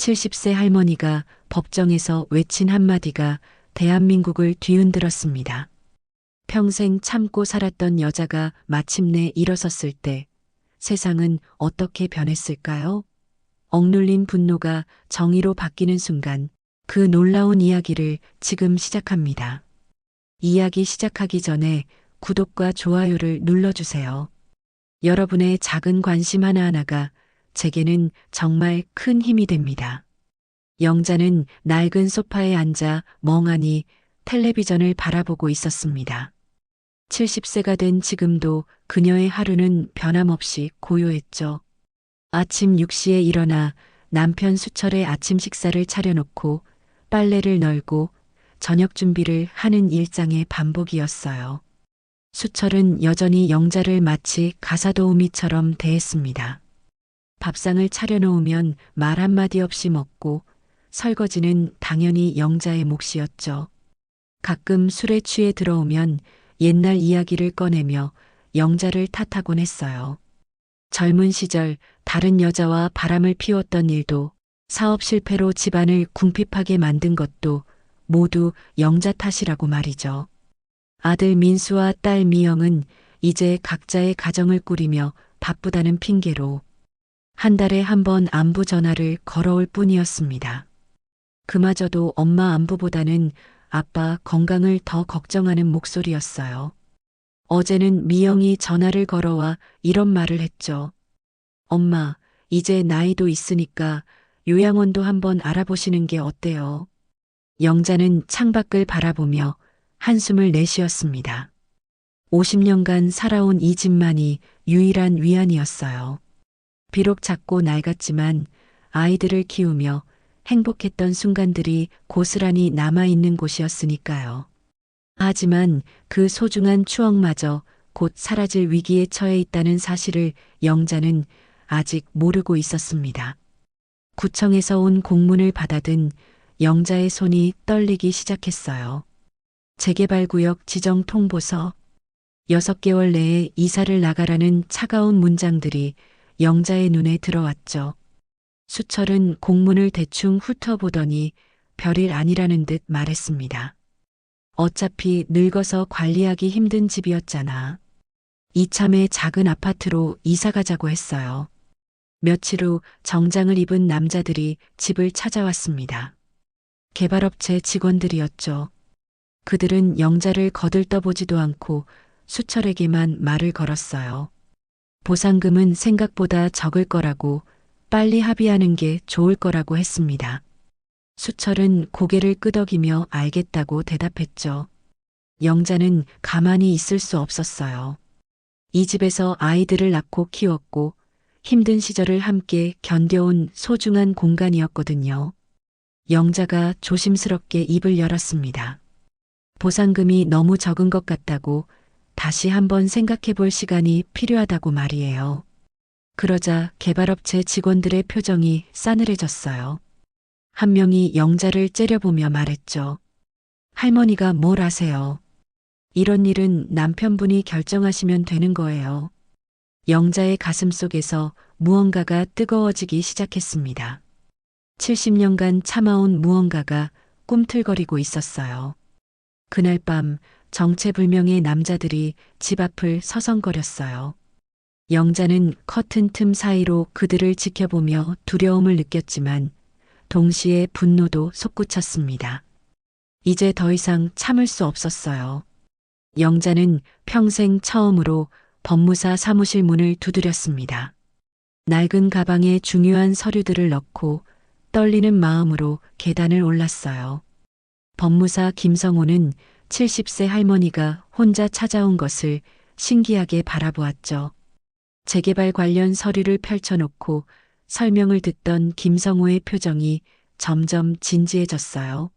70세 할머니가 법정에서 외친 한마디가 대한민국을 뒤흔들었습니다. 평생 참고 살았던 여자가 마침내 일어섰을 때 세상은 어떻게 변했을까요? 억눌린 분노가 정의로 바뀌는 순간 그 놀라운 이야기를 지금 시작합니다. 이야기 시작하기 전에 구독과 좋아요를 눌러주세요. 여러분의 작은 관심 하나하나가 제게는 정말 큰 힘이 됩니다. 영자는 낡은 소파에 앉아 멍하니 텔레비전을 바라보고 있었습니다. 70세가 된 지금도 그녀의 하루는 변함없이 고요했죠. 아침 6시에 일어나 남편 수철의 아침 식사를 차려놓고 빨래를 널고 저녁 준비를 하는 일상의 반복이었어요. 수철은 여전히 영자를 마치 가사도우미처럼 대했습니다. 밥상을 차려놓으면 말 한마디 없이 먹고 설거지는 당연히 영자의 몫이었죠. 가끔 술에 취해 들어오면 옛날 이야기를 꺼내며 영자를 탓하곤 했어요. 젊은 시절 다른 여자와 바람을 피웠던 일도 사업 실패로 집안을 궁핍하게 만든 것도 모두 영자 탓이라고 말이죠. 아들 민수와 딸 미영은 이제 각자의 가정을 꾸리며 바쁘다는 핑계로 한 달에 한 번 안부 전화를 걸어올 뿐이었습니다. 그마저도 엄마 안부보다는 아빠 건강을 더 걱정하는 목소리였어요. 어제는 미영이 전화를 걸어와 이런 말을 했죠. 엄마, 이제 나이도 있으니까 요양원도 한번 알아보시는 게 어때요? 영자는 창밖을 바라보며 한숨을 내쉬었습니다. 50년간 살아온 이 집만이 유일한 위안이었어요. 비록 작고 낡았지만 아이들을 키우며 행복했던 순간들이 고스란히 남아있는 곳이었으니까요. 하지만 그 소중한 추억마저 곧 사라질 위기에 처해 있다는 사실을 영자는 아직 모르고 있었습니다. 구청에서 온 공문을 받아든 영자의 손이 떨리기 시작했어요. 재개발구역 지정 통보서 6개월 내에 이사를 나가라는 차가운 문장들이 영자의 눈에 들어왔죠. 수철은 공문을 대충 훑어보더니 별일 아니라는 듯 말했습니다. 어차피 늙어서 관리하기 힘든 집이었잖아. 이참에 작은 아파트로 이사 가자고 했어요. 며칠 후 정장을 입은 남자들이 집을 찾아왔습니다. 개발업체 직원들이었죠. 그들은 영자를 거들떠보지도 않고 수철에게만 말을 걸었어요. 보상금은 생각보다 적을 거라고 빨리 합의하는 게 좋을 거라고 했습니다. 수철은 고개를 끄덕이며 알겠다고 대답했죠. 영자는 가만히 있을 수 없었어요. 이 집에서 아이들을 낳고 키웠고 힘든 시절을 함께 견뎌온 소중한 공간이었거든요. 영자가 조심스럽게 입을 열었습니다. 보상금이 너무 적은 것 같다고 다시 한번 생각해 볼 시간이 필요하다고 말이에요. 그러자 개발업체 직원들의 표정이 싸늘해졌어요. 한 명이 영자를 째려보며 말했죠. 할머니가 뭘 아세요? 이런 일은 남편분이 결정하시면 되는 거예요. 영자의 가슴 속에서 무언가가 뜨거워지기 시작했습니다. 70년간 참아온 무언가가 꿈틀거리고 있었어요. 그날 밤 정체불명의 남자들이 집 앞을 서성거렸어요. 영자는 커튼 틈 사이로 그들을 지켜보며 두려움을 느꼈지만 동시에 분노도 솟구쳤습니다. 이제 더 이상 참을 수 없었어요. 영자는 평생 처음으로 법무사 사무실 문을 두드렸습니다. 낡은 가방에 중요한 서류들을 넣고 떨리는 마음으로 계단을 올랐어요. 법무사 김성호는 70세 할머니가 혼자 찾아온 것을 신기하게 바라보았죠. 재개발 관련 서류를 펼쳐놓고 설명을 듣던 김성호의 표정이 점점 진지해졌어요.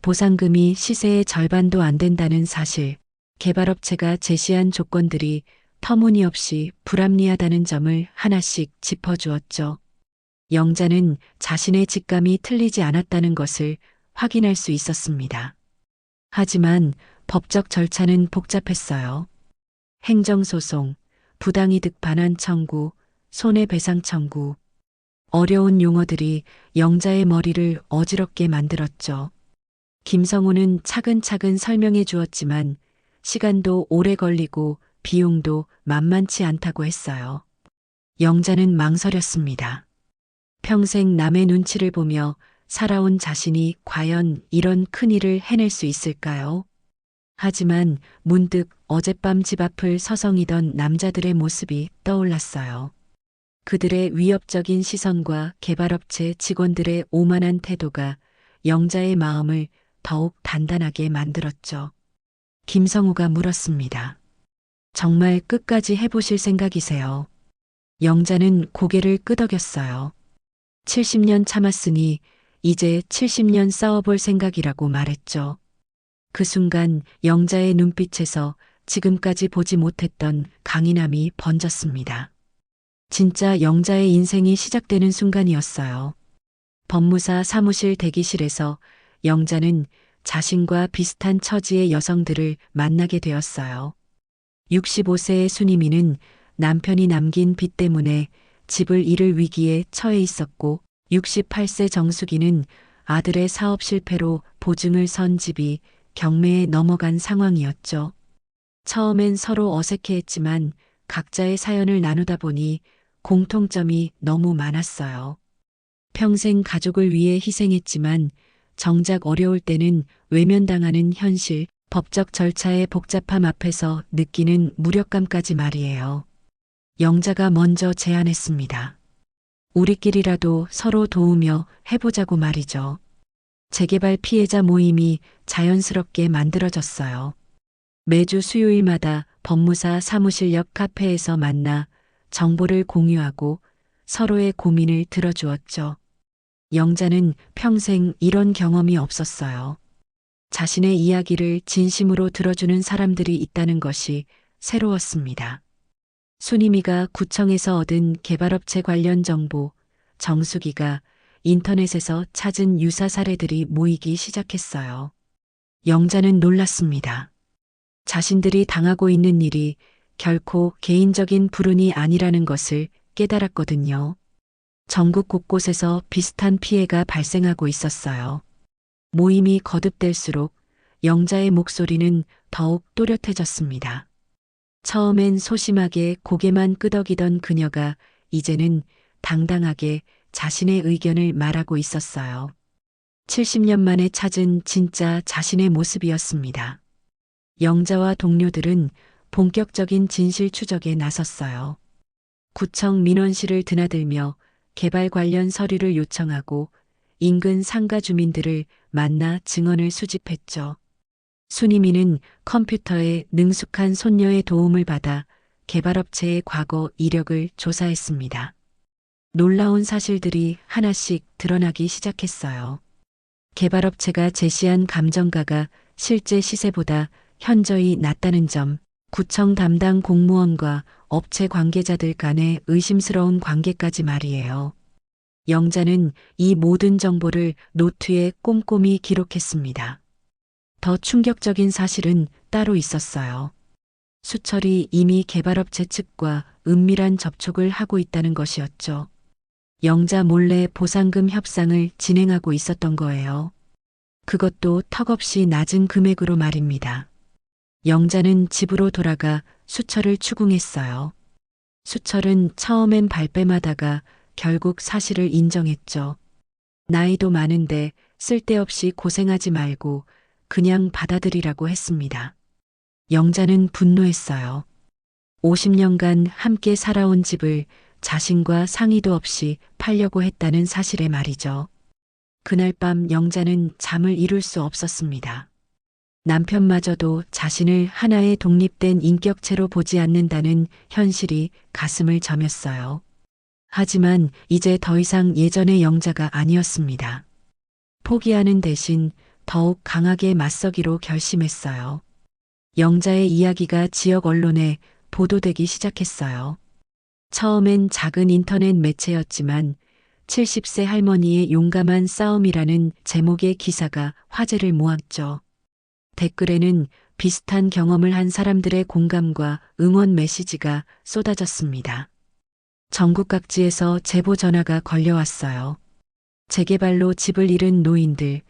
보상금이 시세의 절반도 안 된다는 사실, 개발업체가 제시한 조건들이 터무니없이 불합리하다는 점을 하나씩 짚어주었죠. 영자는 자신의 직감이 틀리지 않았다는 것을 확인할 수 있었습니다. 하지만 법적 절차는 복잡했어요. 행정소송, 부당이득 반환 청구, 손해배상 청구. 어려운 용어들이 영자의 머리를 어지럽게 만들었죠. 김성우는 차근차근 설명해 주었지만 시간도 오래 걸리고 비용도 만만치 않다고 했어요. 영자는 망설였습니다. 평생 남의 눈치를 보며 살아온 자신이 과연 이런 큰 일을 해낼 수 있을까요? 하지만 문득 어젯밤 집 앞을 서성이던 남자들의 모습이 떠올랐어요. 그들의 위협적인 시선과 개발업체 직원들의 오만한 태도가 영자의 마음을 더욱 단단하게 만들었죠. 김성우가 물었습니다. 정말 끝까지 해보실 생각이세요? 영자는 고개를 끄덕였어요. 70년 참았으니 이제 70년 싸워볼 생각이라고 말했죠. 그 순간 영자의 눈빛에서 지금까지 보지 못했던 강인함이 번졌습니다. 진짜 영자의 인생이 시작되는 순간이었어요. 법무사 사무실 대기실에서 영자는 자신과 비슷한 처지의 여성들을 만나게 되었어요. 65세의 순이미는 남편이 남긴 빚 때문에 집을 잃을 위기에 처해 있었고 68세 정수기는 아들의 사업 실패로 보증을 선 집이 경매에 넘어간 상황이었죠. 처음엔 서로 어색해했지만 각자의 사연을 나누다 보니 공통점이 너무 많았어요. 평생 가족을 위해 희생했지만 정작 어려울 때는 외면당하는 현실, 법적 절차의 복잡함 앞에서 느끼는 무력감까지 말이에요. 영자가 먼저 제안했습니다. 우리끼리라도 서로 도우며 해보자고 말이죠. 재개발 피해자 모임이 자연스럽게 만들어졌어요. 매주 수요일마다 법무사 사무실 옆 카페에서 만나 정보를 공유하고 서로의 고민을 들어주었죠. 영자는 평생 이런 경험이 없었어요. 자신의 이야기를 진심으로 들어주는 사람들이 있다는 것이 새로웠습니다. 순이미가 구청에서 얻은 개발업체 관련 정보, 정수기가 인터넷에서 찾은 유사 사례들이 모이기 시작했어요. 영자는 놀랐습니다. 자신들이 당하고 있는 일이 결코 개인적인 불운이 아니라는 것을 깨달았거든요. 전국 곳곳에서 비슷한 피해가 발생하고 있었어요. 모임이 거듭될수록 영자의 목소리는 더욱 또렷해졌습니다. 처음엔 소심하게 고개만 끄덕이던 그녀가 이제는 당당하게 자신의 의견을 말하고 있었어요. 70년 만에 찾은 진짜 자신의 모습이었습니다. 영자와 동료들은 본격적인 진실 추적에 나섰어요. 구청 민원실을 드나들며 개발 관련 서류를 요청하고 인근 상가 주민들을 만나 증언을 수집했죠. 순이미는 컴퓨터에 능숙한 손녀의 도움을 받아 개발업체의 과거 이력을 조사했습니다. 놀라운 사실들이 하나씩 드러나기 시작했어요. 개발업체가 제시한 감정가가 실제 시세보다 현저히 낮다는 점, 구청 담당 공무원과 업체 관계자들 간의 의심스러운 관계까지 말이에요. 영자는 이 모든 정보를 노트에 꼼꼼히 기록했습니다. 더 충격적인 사실은 따로 있었어요. 수철이 이미 개발업체 측과 은밀한 접촉을 하고 있다는 것이었죠. 영자 몰래 보상금 협상을 진행하고 있었던 거예요. 그것도 턱없이 낮은 금액으로 말입니다. 영자는 집으로 돌아가 수철을 추궁했어요. 수철은 처음엔 발뺌하다가 결국 사실을 인정했죠. 나이도 많은데 쓸데없이 고생하지 말고 그냥 받아들이라고 했습니다. 영자는 분노했어요. 50년간 함께 살아온 집을 자신과 상의도 없이 팔려고 했다는 사실에 말이죠. 그날 밤 영자는 잠을 이룰 수 없었습니다. 남편마저도 자신을 하나의 독립된 인격체로 보지 않는다는 현실이 가슴을 저몄어요. 하지만 이제 더 이상 예전의 영자가 아니었습니다. 포기하는 대신 더욱 강하게 맞서기로 결심했어요. 영자의 이야기가 지역 언론에 보도되기 시작했어요. 처음엔 작은 인터넷 매체였지만 70세 할머니의 용감한 싸움이라는 제목의 기사가 화제를 모았죠. 댓글에는 비슷한 경험을 한 사람들의 공감과 응원 메시지가 쏟아졌습니다. 전국 각지에서 제보 전화가 걸려왔어요. 재개발로 집을 잃은 노인들,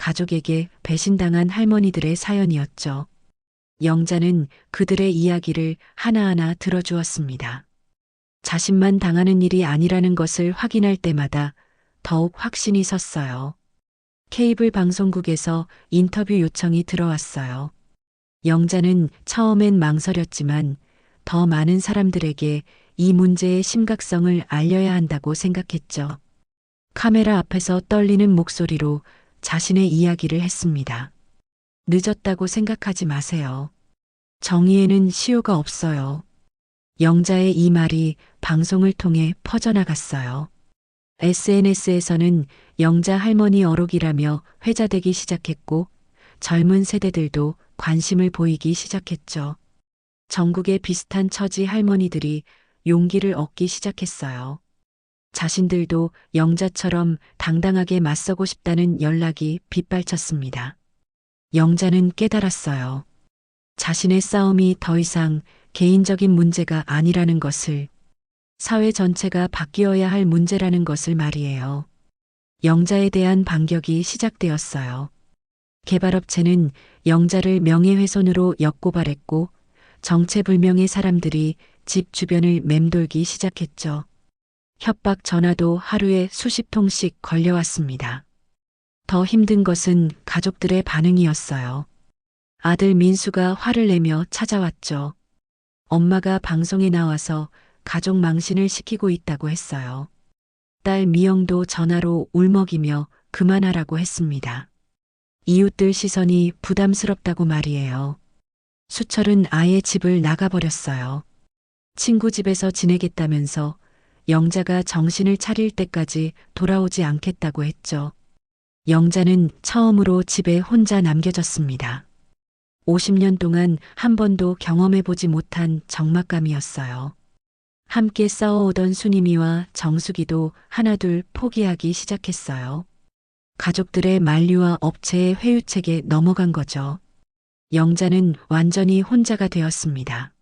가족에게 배신당한 할머니들의 사연이었죠. 영자는 그들의 이야기를 하나하나 들어주었습니다. 자신만 당하는 일이 아니라는 것을 확인할 때마다 더욱 확신이 섰어요. 케이블 방송국에서 인터뷰 요청이 들어왔어요. 영자는 처음엔 망설였지만 더 많은 사람들에게 이 문제의 심각성을 알려야 한다고 생각했죠. 카메라 앞에서 떨리는 목소리로 자신의 이야기를 했습니다. 늦었다고 생각하지 마세요. 정의에는 시효가 없어요. 영자의 이 말이 방송을 통해 퍼져나갔어요. SNS에서는 영자 할머니 어록이라며 회자되기 시작했고 젊은 세대들도 관심을 보이기 시작했죠. 전국의 비슷한 처지 할머니들이 용기를 얻기 시작했어요. 자신들도 영자처럼 당당하게 맞서고 싶다는 연락이 빗발쳤습니다. 영자는 깨달았어요. 자신의 싸움이 더 이상 개인적인 문제가 아니라는 것을, 사회 전체가 바뀌어야 할 문제라는 것을 말이에요. 영자에 대한 반격이 시작되었어요. 개발업체는 영자를 명예훼손으로 역고발했고 정체불명의 사람들이 집 주변을 맴돌기 시작했죠. 협박 전화도 하루에 수십 통씩 걸려왔습니다. 더 힘든 것은 가족들의 반응이었어요. 아들 민수가 화를 내며 찾아왔죠. 엄마가 방송에 나와서 가족 망신을 시키고 있다고 했어요. 딸 미영도 전화로 울먹이며 그만하라고 했습니다. 이웃들 시선이 부담스럽다고 말이에요. 수철은 아예 집을 나가버렸어요. 친구 집에서 지내겠다면서 영자가 정신을 차릴 때까지 돌아오지 않겠다고 했죠. 영자는 처음으로 집에 혼자 남겨졌습니다. 50년 동안 한 번도 경험해보지 못한 적막감이었어요. 함께 싸워오던 순임이와 정수기도 하나둘 포기하기 시작했어요. 가족들의 만류와 업체의 회유책에 넘어간 거죠. 영자는 완전히 혼자가 되었습니다.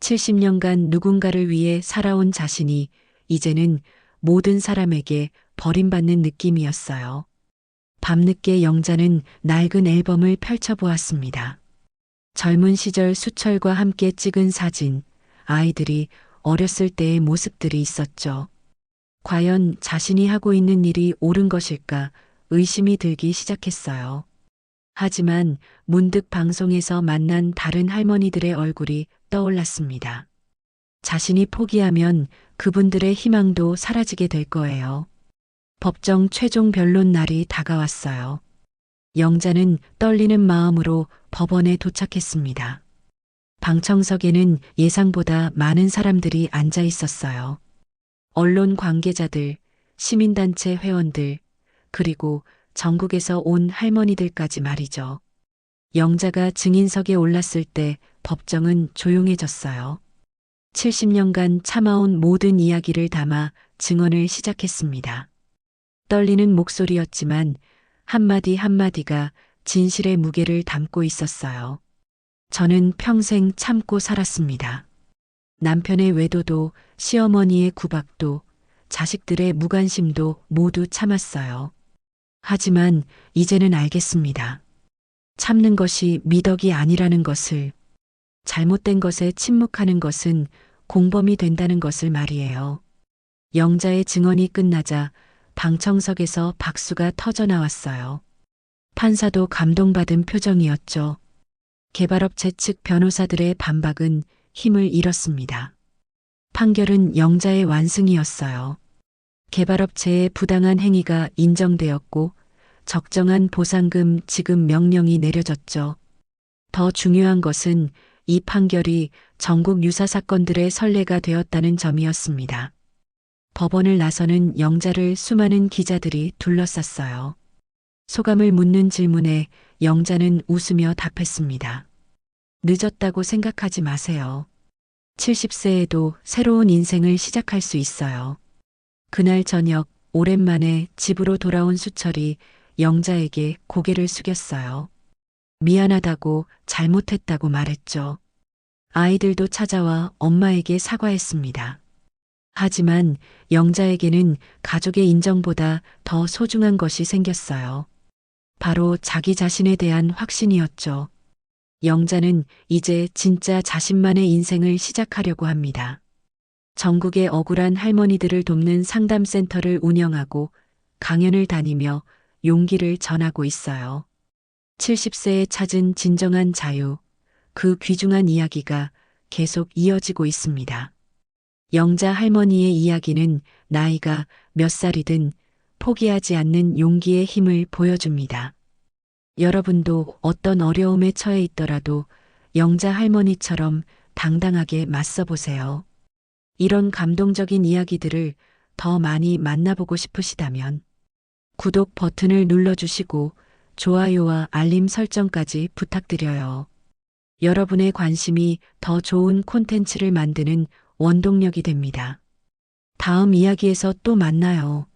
70년간 누군가를 위해 살아온 자신이 이제는 모든 사람에게 버림받는 느낌이었어요. 밤늦게 영자는 낡은 앨범을 펼쳐보았습니다. 젊은 시절 수철과 함께 찍은 사진, 아이들이 어렸을 때의 모습들이 있었죠. 과연 자신이 하고 있는 일이 옳은 것일까 의심이 들기 시작했어요. 하지만 문득 방송에서 만난 다른 할머니들의 얼굴이 떠올랐습니다. 자신이 포기하면 그분들의 희망도 사라지게 될 거예요. 법정 최종 변론 날이 다가왔어요. 영자는 떨리는 마음으로 법원에 도착했습니다. 방청석에는 예상보다 많은 사람들이 앉아 있었어요. 언론 관계자들, 시민단체 회원들, 그리고 전국에서 온 할머니들까지 말이죠. 영자가 증인석에 올랐을 때 법정은 조용해졌어요. 70년간 참아온 모든 이야기를 담아 증언을 시작했습니다. 떨리는 목소리였지만 한마디 한마디가 진실의 무게를 담고 있었어요. 저는 평생 참고 살았습니다. 남편의 외도도 시어머니의 구박도 자식들의 무관심도 모두 참았어요. 하지만 이제는 알겠습니다. 참는 것이 미덕이 아니라는 것을, 잘못된 것에 침묵하는 것은 공범이 된다는 것을 말이에요. 영자의 증언이 끝나자 방청석에서 박수가 터져 나왔어요. 판사도 감동받은 표정이었죠. 개발업체 측 변호사들의 반박은 힘을 잃었습니다. 판결은 영자의 완승이었어요. 개발업체의 부당한 행위가 인정되었고 적정한 보상금 지급 명령이 내려졌죠. 더 중요한 것은 이 판결이 전국 유사 사건들의 선례가 되었다는 점이었습니다. 법원을 나서는 영자를 수많은 기자들이 둘러쌌어요. 소감을 묻는 질문에 영자는 웃으며 답했습니다. 늦었다고 생각하지 마세요. 70세에도 새로운 인생을 시작할 수 있어요. 그날 저녁 오랜만에 집으로 돌아온 수철이 영자에게 고개를 숙였어요. 미안하다고 잘못했다고 말했죠. 아이들도 찾아와 엄마에게 사과했습니다. 하지만 영자에게는 가족의 인정보다 더 소중한 것이 생겼어요. 바로 자기 자신에 대한 확신이었죠. 영자는 이제 진짜 자신만의 인생을 시작하려고 합니다. 전국의 억울한 할머니들을 돕는 상담센터를 운영하고 강연을 다니며 용기를 전하고 있어요. 70세에 찾은 진정한 자유, 그 귀중한 이야기가 계속 이어지고 있습니다. 영자 할머니의 이야기는 나이가 몇 살이든 포기하지 않는 용기의 힘을 보여줍니다. 여러분도 어떤 어려움에 처해 있더라도 영자 할머니처럼 당당하게 맞서 보세요. 이런 감동적인 이야기들을 더 많이 만나보고 싶으시다면 구독 버튼을 눌러주시고 좋아요와 알림 설정까지 부탁드려요. 여러분의 관심이 더 좋은 콘텐츠를 만드는 원동력이 됩니다. 다음 이야기에서 또 만나요.